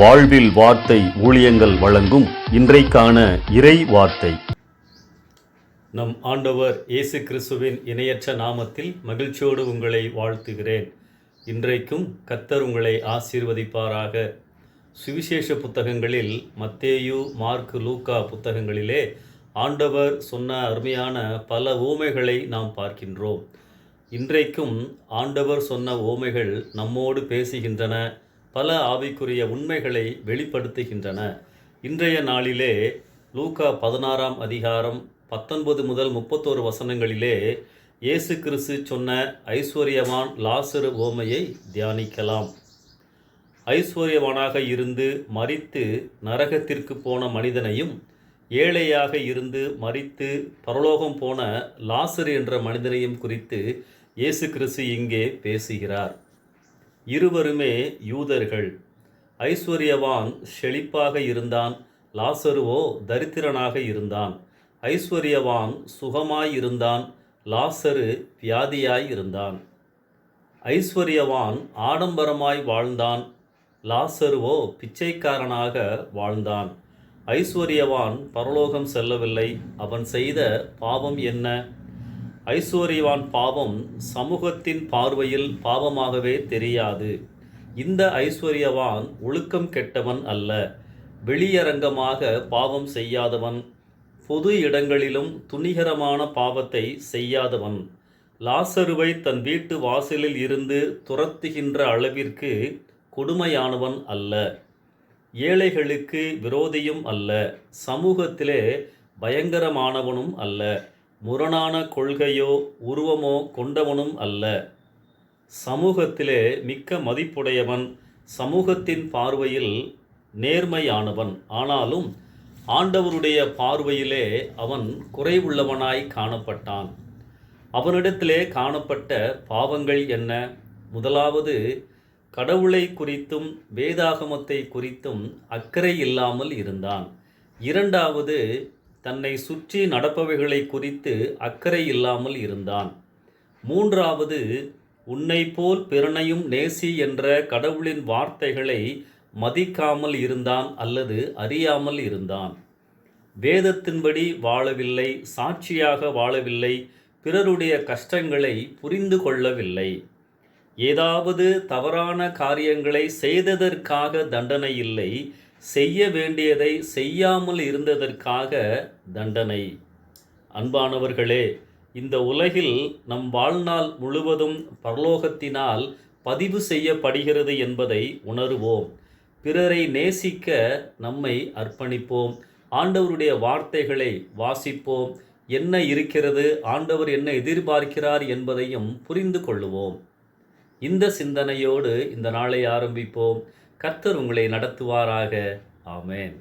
வாழ்வில் வார்த்தை ஊழியங்கள் வழங்கும் இன்றைக்கான இறை வார்த்தை. நம் ஆண்டவர் இயேசு கிறிஸ்துவின் இணையற்ற நாமத்தில் மகிழ்ச்சியோடு உங்களை வாழ்த்துகிறேன். இன்றைக்கும் கத்தர் உங்களை ஆசீர்வதிப்பாராக. சுவிசேஷ புத்தகங்களில் மத்தேயு மார்க் லூக்கா புத்தகங்களிலே ஆண்டவர் சொன்ன அருமையான பல ஊமைகளை நாம் பார்க்கின்றோம். இன்றைக்கும் ஆண்டவர் சொன்ன ஓமைகள் நம்மோடு பேசுகின்றன. பல ஆவிக்குரிய உண்மைகளை வெளிப்படுத்துகின்றன. இன்றைய நாளிலே லூகா பதினாறாம் அதிகாரம் பத்தொன்பது முதல் முப்பத்தோரு வசனங்களிலே இயேசு கிறிஸ்து சொன்ன ஐஸ்வர்யவான் லாசரு ஓமையை தியானிக்கலாம். ஐஸ்வர்யவானாக இருந்து மறித்து நரகத்திற்கு போன மனிதனையும் ஏழையாக இருந்து மறித்து பரலோகம் போன லாசர் என்ற மனிதனையும் குறித்து இயேசு கிறிஸ்து இங்கே பேசுகிறார். இருவருமே யூதர்கள். ஐஸ்வர்யவான் செழிப்பாக இருந்தான் லாசருவோ தரித்திரனாக இருந்தான். ஐஸ்வர்யவான் சுகமாய் இருந்தான் லாசரு வியாதியாய் இருந்தான் ஐஸ்வர்யவான் ஆடம்பரமாய் வாழ்ந்தான் லாசருவோ பிச்சைக்காரனாக வாழ்ந்தான். ஐஸ்வர்யவான் பரலோகம் செல்லவில்லை அவன் செய்த பாவம் என்ன? ஐஸ்வர்யவான் பாவம் சமூகத்தின் பார்வையில் பாவமாகவே தெரியாது. இந்த ஐஸ்வர்யவான் ஒழுக்கம் கெட்டவன் அல்ல. வெளியரங்கமாக பாவம் செய்யாதவன் பொது இடங்களிலும் துணிகரமான பாவத்தை செய்யாதவன். லாசருவை தன் வீட்டு வாசலில் இருந்து துரத்துகின்ற அளவிற்கு கொடுமையானவன் அல்ல. ஏழைகளுக்கு விரோதியும் அல்ல. சமூகத்திலே பயங்கரமானவனும் அல்ல. முரணான கொள்கையோ உருவமோ கொண்டவனும் அல்ல. சமூகத்திலே மிக்க மதிப்புடையவன் சமூகத்தின் பார்வையில் நேர்மையானவன். ஆனாலும் ஆண்டவருடைய பார்வையிலே அவன் குறைவுள்ளவனாய் காணப்பட்டான். அவனிடத்திலே காணப்பட்ட பாவங்கள் என்ன? முதலாவது கடவுளை குறித்தும் வேதாகமத்தை குறித்தும் அக்கறை இல்லாமல் இருந்தான். இரண்டாவது தன்னை சுற்றி நடப்பவைகளை குறித்து அக்கறை இல்லாமல் இருந்தான். மூன்றாவது உன்னை போல் பிறனையும் நேசி என்ற கடவுளின் வார்த்தைகளை மதிக்காமல் இருந்தான் அல்லது அறியாமல் இருந்தான். வேதத்தின்படி வாழவில்லை சாட்சியாக வாழவில்லை பிறருடைய கஷ்டங்களை புரிந்து கொள்ளவில்லை. ஏதாவது தவறான காரியங்களை செய்ததற்காக தண்டனை இல்லை செய்ய வேண்டியதை செய்யாமல் இருந்ததற்காக தண்டனை. அன்பானவர்களே இந்த உலகில் நம் வாழ்நாள் முழுவதும் பரலோகத்தினால் பதிவு செய்யப்படுகிறது என்பதை உணருவோம். பிறரை நேசிக்க நம்மை அர்ப்பணிப்போம். ஆண்டவருடைய வார்த்தைகளை வாசிப்போம். என்ன இருக்கிறது? ஆண்டவர் என்ன எதிர்பார்க்கிறார் என்பதையும் புரிந்து கொள்ளுவோம். இந்த சிந்தனையோடு இந்த நாளை ஆரம்பிப்போம். கர்த்தர் உங்களை நடத்துவாராக. ஆமேன்.